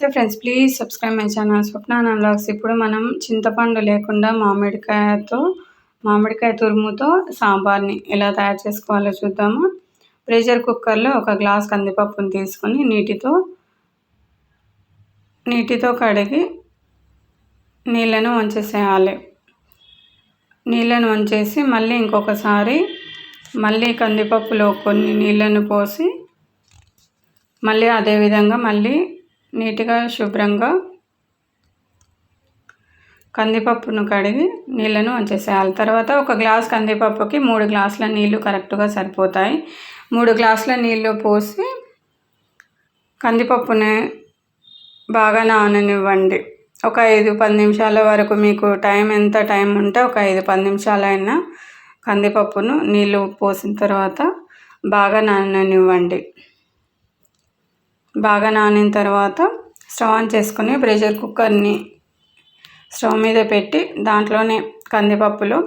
So friends please subscribe my channel Swapna blogs ఇప్పుడు మనం చింతపండు లేకుండా మామిడికాయతో మామిడికాయ తురుముతో సాంబార్ని ఎలా తయారు చేసుకోవాలో చూద్దాము. ప్రెషర్ కుక్కర్లో ఒక గ్లాస్ కందిపప్పును తీసుకొని నీటితో నీటితో కడిగి నీళ్ళను వంచేసేయాలి. నీళ్ళను వంచేసి మళ్ళీ ఇంకొకసారి మళ్ళీ కందిపప్పులో కొన్ని నీళ్ళను పోసి మళ్ళీ అదేవిధంగా మళ్ళీ నీట్గా శుభ్రంగా కందిపప్పును కడిగి నీళ్ళను వంచేసేయాలి తర్వాత ఒక గ్లాస్ కందిపప్పుకి మూడు గ్లాసుల నీళ్ళు కరెక్ట్గా సరిపోతాయి. మూడు గ్లాసుల నీళ్ళు పోసి కందిపప్పుని బాగా నాననివ్వండి. ఒక ఐదు పది నిమిషాల వరకు మీకు టైం ఎంత టైం ఉంటే ఒక ఐదు పది నిమిషాలైనా కందిపప్పును నీళ్ళు పోసిన తర్వాత బాగా నాననివ్వండి. బాగా నానిన తర్వాత స్టవ్ ఆన్ చేసుకొని ప్రెషర్ కుక్కర్ని స్టవ్ మీద పెట్టి దాంట్లోనే కందిపప్పులు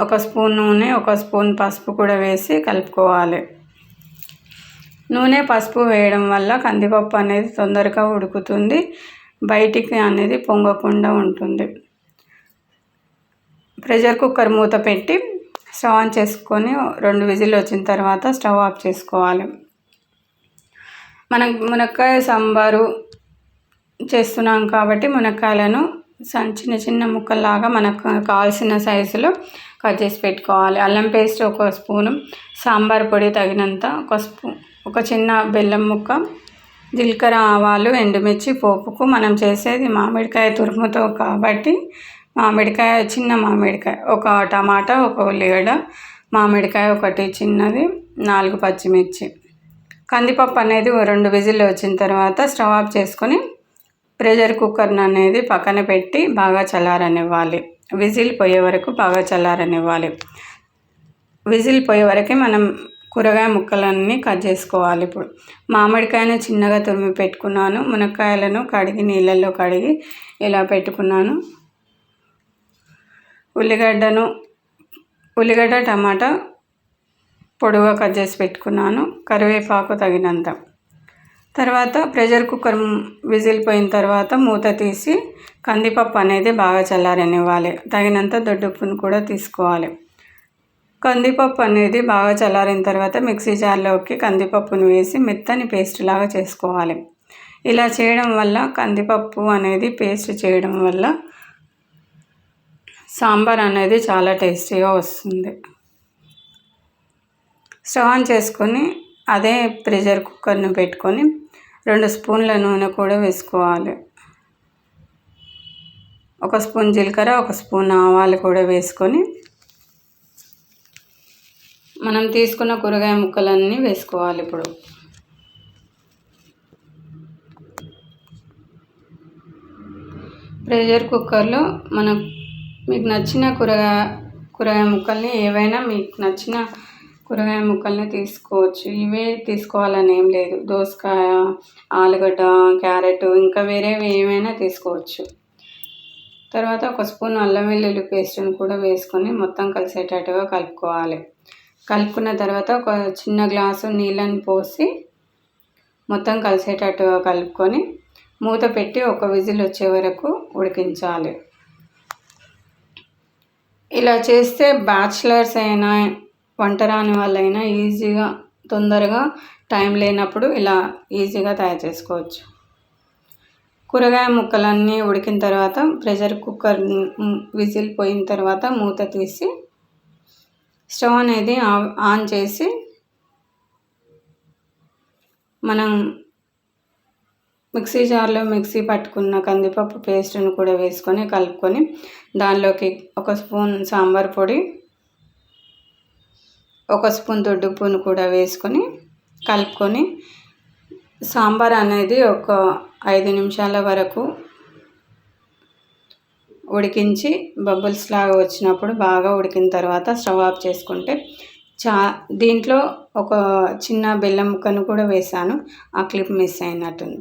ఒక స్పూన్ నూనె ఒక స్పూన్ పసుపు కూడా వేసి కలుపుకోవాలి. నూనె పసుపు వేయడం వల్ల కందిపప్పు అనేది తొందరగా ఉడుకుతుంది బయటికి అనేది పొంగకుండా ఉంటుంది. ప్రెషర్ కుక్కర్ మూత పెట్టి స్టవ్ ఆన్ చేసుకొని రెండు విజిల్ వచ్చిన తర్వాత స్టవ్ ఆఫ్ చేసుకోవాలి. మనం మునక్కాయ సాంబారు చేస్తున్నాం కాబట్టి మునక్కాయలను చిన్న చిన్న ముక్కల్లాగా మనకు కావాల్సిన సైజులో కట్ చేసి పెట్టుకోవాలి. అల్లం పేస్ట్ ఒక స్పూను సాంబార్ పొడి తగినంత ఒక స్పూ ఒక చిన్న బెల్లం ముక్క జీలకర్ర ఆవాలు ఎండుమిర్చి పోపుకు మనం చేసేది మామిడికాయ తురుముతో కాబట్టి మామిడికాయ చిన్న మామిడికాయ ఒక టమాటా ఒక ఉల్లిగడ్డ మామిడికాయ ఒకటి చిన్నది నాలుగు పచ్చిమిర్చి. కందిపప్పు అనేది రెండు విజిల్లు వచ్చిన తర్వాత స్టవ్ ఆఫ్ చేసుకొని ప్రెషర్ కుక్కర్ని అనేది పక్కన పెట్టి బాగా చల్లారనివ్వాలి. విజిల్ పోయే వరకు బాగా చల్లారనివ్వాలి. విజిల్ పోయే వరకే మనం కూరగాయ ముక్కలన్నీ కట్ చేసుకోవాలి ఇప్పుడు. మామిడికాయను చిన్నగా తురిమి పెట్టుకున్నాను. మునక్కాయలను కడిగి నీళ్ళల్లో కడిగి ఇలా పెట్టుకున్నాను. ఉల్లిగడ్డను ఉల్లిగడ్డ టమాటా పొడవుగా కట్ చేసి పెట్టుకున్నాను. కరివేపాకు తగినంత. తర్వాత ప్రెషర్ కుక్కర్ విజిల్ పోయిన తర్వాత మూత తీసి కందిపప్పు అనేది బాగా చల్లారనివ్వాలి. తగినంత దొడ్డుప్పును కూడా తీసుకోవాలి. కందిపప్పు అనేది బాగా చల్లారిన తర్వాత మిక్సీ జార్లోకి కందిపప్పును వేసి మెత్తని పేస్ట్ లాగా చేసుకోవాలి. ఇలా చేయడం వల్ల కందిపప్పు అనేది పేస్ట్ చేయడం వల్ల సాంబార్ అనేది చాలా టేస్టీగా వస్తుంది. స్టవ్ ఆన్ చేసుకొని అదే ప్రెషర్ కుక్కర్ను పెట్టుకొని రెండు స్పూన్ల నూనె కూడా వేసుకోవాలి. ఒక స్పూన్ జీలకర్ర ఒక స్పూన్ ఆవాలు కూడా వేసుకొని మనం తీసుకున్న కూరగాయ ముక్కలన్నీ వేసుకోవాలి ఇప్పుడు. ప్రెషర్ కుక్కర్లో మనం మీకు నచ్చిన కూరగాయ కూరగాయ ముక్కల్ని ఏవైనా మీకు నచ్చిన కూరగాయ ముక్కల్ని తీసుకోవచ్చు. ఇవే తీసుకోవాలని ఏం లేదు. దోసకాయ ఆలుగడ్డ క్యారెట్ ఇంకా వేరేవి ఏమైనా తీసుకోవచ్చు. తర్వాత ఒక స్పూన్ అల్లం వెల్లుల్లి పేస్ట్ని కూడా వేసుకొని మొత్తం కలిసేటట్టుగా కలుపుకోవాలి. కలుపుకున్న తర్వాత ఒక చిన్న గ్లాసు నీళ్ళని పోసి మొత్తం కలిసేటట్టుగా కలుపుకొని మూత పెట్టి ఒక విజిల్ వచ్చే వరకు ఉడికించాలి. ఇలా చేస్తే బ్యాచిలర్స్ అయినా వంట రాని వాళ్ళైనా ఈజీగా తొందరగా టైం లేనప్పుడు ఇలా ఈజీగా తయారు చేసుకోవచ్చు. కూరగాయ ముక్కలన్నీ ఉడికిన తర్వాత ప్రెషర్ కుక్కర్ విజిల్ పోయిన తర్వాత మూత తీసి స్టవ్ అనేది ఆన్ చేసి మనం మిక్సీ జార్లో మిక్సీ పట్టుకున్న కందిపప్పు పేస్ట్ని కూడా వేసుకొని కలుపుకొని దానిలోకి ఒక స్పూన్ సాంబార్ పొడి ఒక స్పూన్ దొడ్డుప్పును కూడా వేసుకొని కలుపుకొని సాంబార్ అనేది ఒక ఐదు నిమిషాల వరకు ఉడికించి బబుల్స్ లాగా వచ్చినప్పుడు బాగా ఉడికిన తర్వాత స్టవ్ ఆఫ్ చేసుకుంటే చా దీంట్లో ఒక చిన్న బెల్లం ముక్కను కూడా వేసాను ఆ క్లిప్ మిస్ అయినట్టుంది.